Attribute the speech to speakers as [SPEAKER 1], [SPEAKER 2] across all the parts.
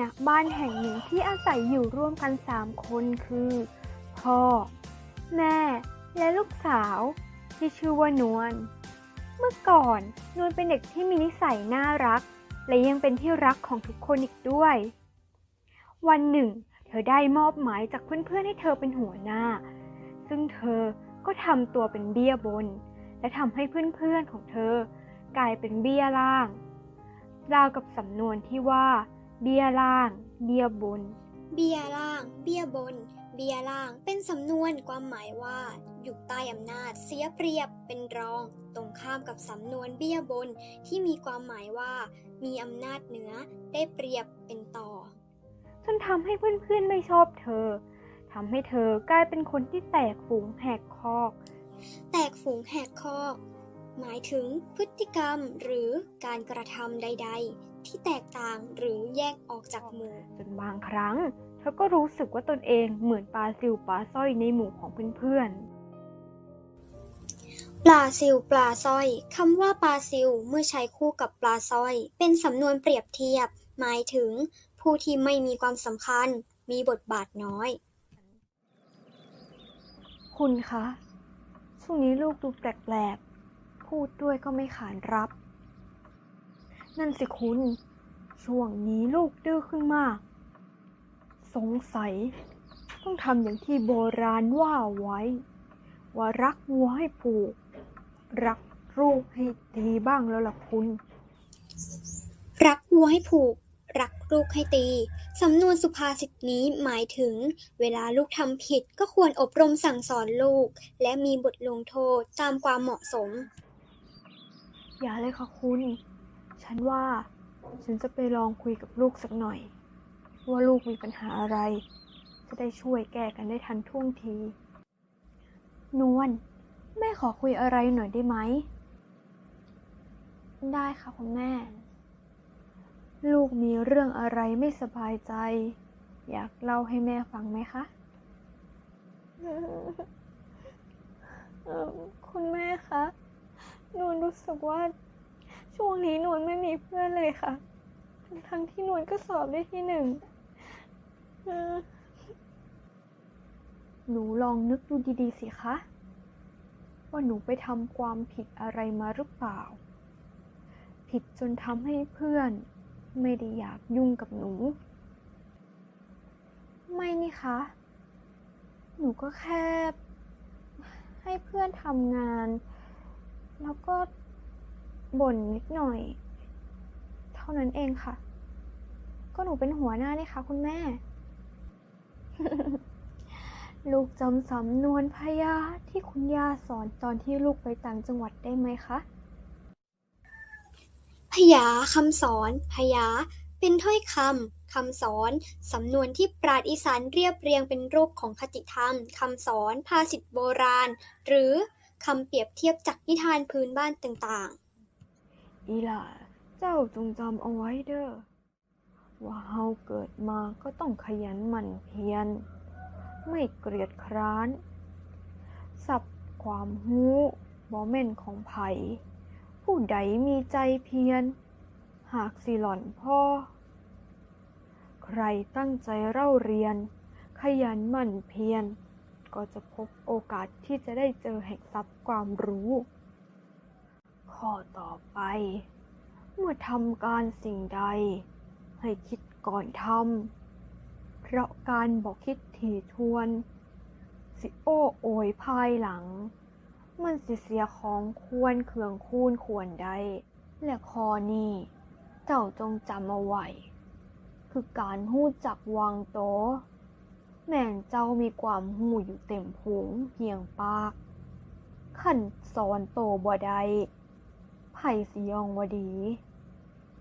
[SPEAKER 1] ณบ้านแห่งหนึ่งที่อาศัยอยู่ร่วมกันสามคนคือ พ่อ แม่ และลูกสาว ที่ชื่อว่านวล เมื่อก่อนนวลเป็นเด็กที่มีนิสัยน่ารัก และยังเป็นที่รักของทุกคนอีกด้วย วันหนึ่ง เธอได้มอบหมายจากเพื่อนๆให้เธอเป็นหัวหน้า ซึ่งเธอก็ทำตัวเป็นเบี้ยบน และทำให้เพื่อนๆของเธอกลายเป็นเบี้ยล่างราวกับสำนวนที่ว่า เบี้ยล่าง เบี้ยบน
[SPEAKER 2] เบี้ยล่าง เบี้ยบน เบี้ยล่าง เป็นสำนวนความหมายว่า อยู่ใต้อำนาจ เสียเปรียบ เป็นรอง ตรงข้ามกับสำนวนเบี้ยบน ที่มีความหมายว่า มีอำนาจเหนือ ได้เปรียบ เป็นต่อ
[SPEAKER 1] จนทำให้เพื่อนๆไม่ชอบเธอทำให้เธอกลายเป็นคนที่แตกฝูงแหกคอก
[SPEAKER 2] แตกฝูงแหกคอก หมายถึงพฤติกรรมหรือการกระทำใด ๆ ที่แตกต่างหรือแยกออกจากหมู่
[SPEAKER 1] จนบางครั้ง เธอก็รู้สึกว่าตนเองเหมือนปลาซิวปลาสร้อยในหมู่ของเพื่อน
[SPEAKER 2] ปลาซิวปลาสร้อยคำว่าปลาซิวเมื่อใช้คู่กับปลาสร้อย เป็นสำนวนเปรียบเทียบ หมายถึง ผู้ที่ไม่มีความสำคัญ มีบทบาทน้อย
[SPEAKER 1] ๆคุณคะช่วงนี้ลูกดูแปลกๆ พูดด้วยก็ไม่ขานรับ นั่นสิคุณ ช่วงนี้ลูกดื้อขึ้นมาก สงสัย ต้องทำอย่างที่โบราณว่าไว้ ว่ารักวัวให้ผูก รักลูกให้ตีบ้างแล้วล่ะคุณ
[SPEAKER 2] รักวัวให้ผูก รักลูกให้ตี สำนวนสุภาษิตนี้หมายถึง เวลาลูกทำผิดก็ควรอบรมสั่งสอนลูก และมีบทลงโทษตามความเหมาะสม
[SPEAKER 1] อย่าเลยค่ะคุณ ฉันว่า ฉันจะไปลองคุยกับลูกสักหน่อย ว่าลูกมีปัญหาอะไร จะได้ช่วยแก้กันได้ทันท่วงที นวลแม่ขอคุยอะไรหน่อยได้ไหม ได้ค่ะคุณแม่ ลูกมีเรื่องอะไรไม่สบายใจ อยากเล่าให้แม่ฟังไหมคะเอ่อคุณแม่คะ นวลรู้สึกว่า ช่วงนี้นวลไม่มีเพื่อนเลยค่ะ ทั้งที่นวลก็สอบได้ที่หนึ่งหนูลองนึกดูดีๆสิคะ ว่าหนูไปทำความผิดอะไรมาหรือเปล่า ผิดจนทำให้เพื่อนไม่ได้อยากยุ่งกับหนู ไม่นี่คะ หนูก็แค่ให้เพื่อนทำงาน แล้วก็ บ่นนิดหน่อย เท่านั้นเองค่ะ ก็หนูเป็นหัวหน้านี่คะคุณแม่ ลูกจำสำนวนพยาที่คุณย่าสอนตอนที่ลูกไปต่างจังหวัดได้ไหมคะ
[SPEAKER 2] พยาคำสอน พยา เป็นถ้อยคำคำสอน สำนวนที่ปราดอีสานเรียบเรียงเป็นรูปของคติธรรมคำสอน ภาษิตโบราณ หรือคำเปรียบเทียบจากนิทานพื้นบ้านต่าง
[SPEAKER 1] อีหล่าเจ้าจงจำเอาไว้เด้อว่าเฮาเกิดมาก็ต้องขยันหมั่นเพียรไม่เกลียดคร้านสับความหู้บ่แม่นของไผผู้ใดมีใจเพียร หากสิหล่อนพ่อ ใครตั้งใจเล่าเรียน ขยันหมั่นเพียร ก็จะพบโอกาสที่จะได้เจอแห่งทรัพย์ความรู้ ข้อต่อไป เมื่อทำการสิ่งใด ให้คิดก่อนทำ เพราะการบอกคิดถี่ทวน สิโอ้โอยภายหลัง มันสิเสียของควรเคืองคูนควรใด และข้อนี้เจ้าจงจำเอาไว้ คือการหู้จักวางโต แม่นเจ้ามีความหู้อยู่เต็มพุงเพียงปาก ขันสอนโตบ่ได้ ไผ่สิยองวดี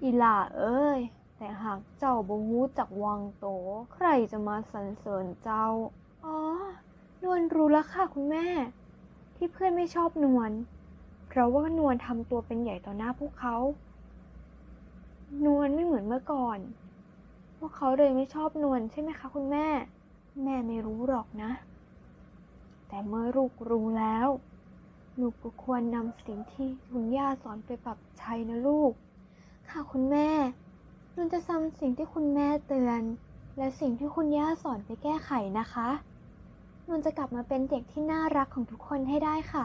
[SPEAKER 1] อีหล่าเอ้ย แต่หากเจ้าบ่ฮู้จักวางโต ใครจะมาสรรเสริญเจ้า อ๋อ นวลรู้แล้วค่ะคุณแม่ ที่เพื่อนไม่ชอบนวล เพราะว่านวลทำตัวเป็นใหญ่ต่อหน้าพวกเขา นวลไม่เหมือนเมื่อก่อน พวกเขาเลยไม่ชอบนวลใช่ไหมคะคุณแม่ แม่ไม่รู้หรอกนะ แต่เมื่อลูกรู้แล้ว ลูก็ควรนำสิ่งที่คุณย่าสอนไปปรับใช้นะลูก ค่ะคุณแม่นวลจะซ้ำสิ่งที่คุณแม่เตือน และสิ่งที่คุณย่าสอนไปแก้ไขนะคะนวลจะกลับมาเป็นเด็กที่น่ารักของทุกคนให้ได้ค่ะ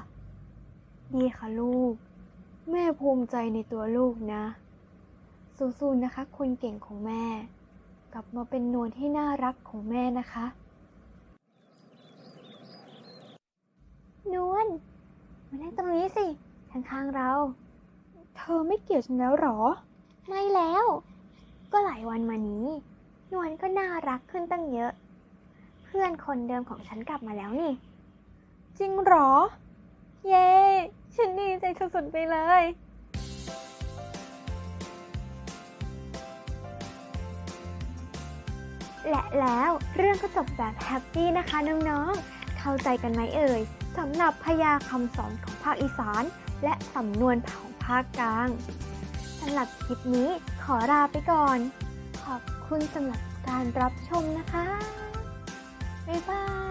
[SPEAKER 1] ดีค่ะลูก แม่ภูมิใจในตัวลูกนะ สู้ๆนะคะ คนเก่งของแม่ กลับมาเป็นนวลที่น่ารักของแม่นะคะ นวล มานั่งตรงนี้สิ ข้างๆเรา เธอไม่เกลียดฉันแล้วหรอ ไม่แล้ว ก็หลายวันมานี้ นวลก็น่ารักขึ้นตั้งเยอะ เพื่อนคนเดิมของฉันกลับมาแล้วนี่ จริงหรอ เย้ ฉันดีใจสุดๆไปเลยและแล้วเรื่องก็จบแบบแฮปปี้นะคะน้องๆ เข้าใจกันไหมเอ่ย สำหรับพยาคำสอนของภาคอีสาน และสำนวนของภาคกลางสำหรับคลิปนี้ขอลาไปก่อน ขอบคุณสำหรับการรับชมนะคะ บ๊ายบาย